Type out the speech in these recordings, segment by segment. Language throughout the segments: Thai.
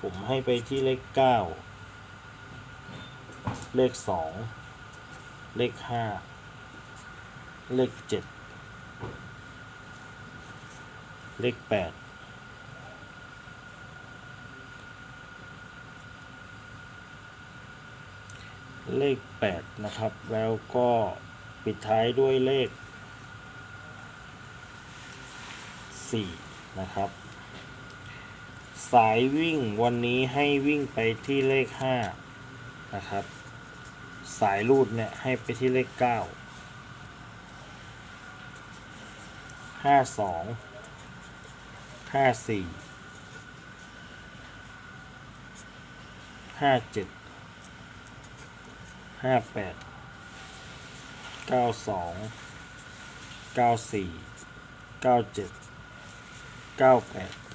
ผมให้ไปที่เลขเก้าเลขสองเลขห้าเลขเจ็ดเลขแปดเลขแปดนะครับ แล้วก็ปิดท้ายด้วยเลขสี่นะครับ สายวิ่งวันนี้ให้วิ่งไปที่เลข 5 นะครับ สายรูดเนี่ยให้ไปที่เลข 9 52 54 57 58 92 94 97 98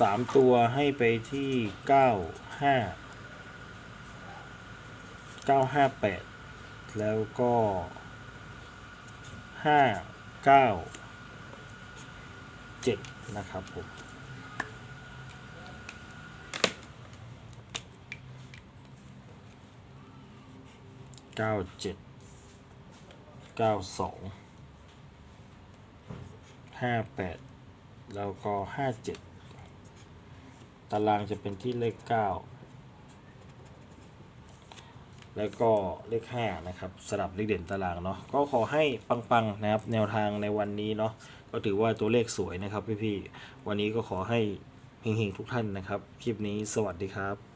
สามตัวให้ไปที่เก้าห้าเก้าห้าแปดแล้วก็ห้าเก้าเจ็ดนะครับผมเก้าเจ็ดเก้าสองห้าแปดแล้วก็ห้าเจ็ด ตารางจะเป็นที่เลข 9 แล้วก็เลข 5 นะครับสลับเลขเด่นตารางเนาะก็ขอให้ปังๆนะครับแนวทางในวันนี้เนาะก็ถือว่าตัวเลขสวยนะครับพี่ๆวันนี้ก็ขอให้เฮงๆทุกท่านนะครับ คลิปนี้สวัสดีครับ